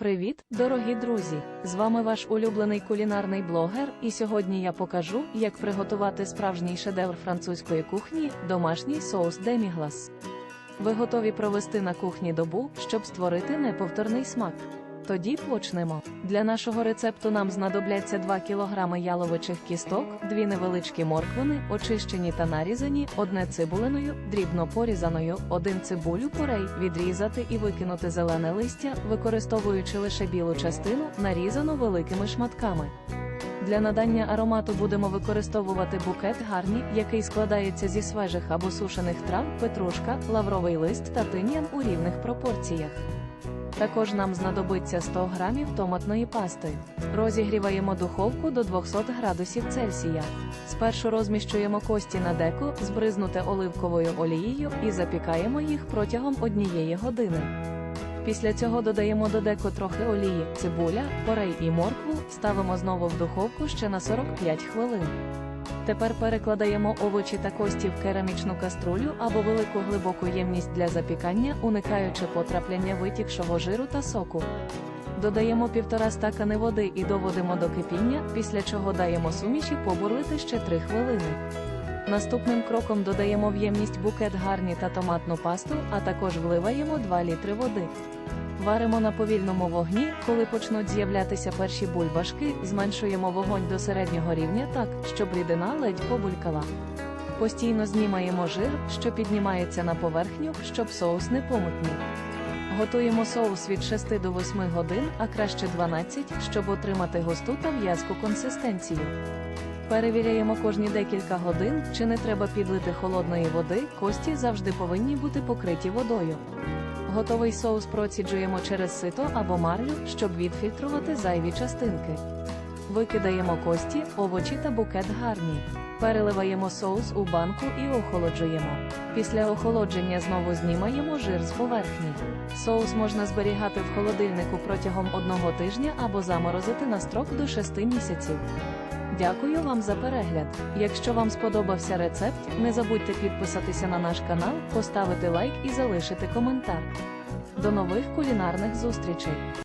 Привіт, дорогі друзі! З вами ваш улюблений кулінарний блогер, і сьогодні я покажу, як приготувати справжній шедевр французької кухні домашній соус деміглас. Ви готові провести на кухні добу, щоб створити неповторний смак. Тоді почнемо. Для нашого рецепту нам знадобляться 2 кг яловичих кісток, 2 невеличкі морквини, очищені та нарізані, одне цибулиною, дрібно порізаною, один цибулю порей, відрізати і викинути зелене листя, використовуючи лише білу частину, нарізану великими шматками. Для надання аромату будемо використовувати букет гарні, який складається зі свежих або сушених трав, петрушка, лавровий лист та тим'ян у рівних пропорціях. Також нам знадобиться 100 грамів томатної пасти. Розігріваємо духовку до 200 градусів Цельсія. Спершу розміщуємо кості на деко, збризнуте оливковою олією і запікаємо їх протягом однієї години. Після цього додаємо до деко трохи олії, цибуля, порей і моркву, ставимо знову в духовку ще на 45 хвилин. Тепер перекладаємо овочі та кості в керамічну каструлю або велику глибоку ємність для запікання, уникаючи потрапляння витікшого жиру та соку. Додаємо півтора стакани води і доводимо до кипіння, після чого даємо суміші побурлити ще 3 хвилини. Наступним кроком додаємо в ємність букет гарні та томатну пасту, а також вливаємо 2 літри води. Варимо на повільному вогні, коли почнуть з'являтися перші бульбашки, зменшуємо вогонь до середнього рівня так, щоб рідина ледь побулькала. Постійно знімаємо жир, що піднімається на поверхню, щоб соус не помутнів. Готуємо соус від 6 до 8 годин, а краще 12, щоб отримати густу та в'язку консистенцію. Перевіряємо кожні декілька годин, чи не треба підлити холодної води, кості завжди повинні бути покриті водою. Готовий соус проціджуємо через сито або марлю, щоб відфільтрувати зайві частинки. Викидаємо кості, овочі та букет гарні. Переливаємо соус у банку і охолоджуємо. Після охолодження знову знімаємо жир з поверхні. Соус можна зберігати в холодильнику протягом одного тижня або заморозити на строк до 6 місяців. Дякую вам за перегляд. Якщо вам сподобався рецепт, не забудьте підписатися на наш канал, поставити лайк і залишити коментар. До нових кулінарних зустрічей!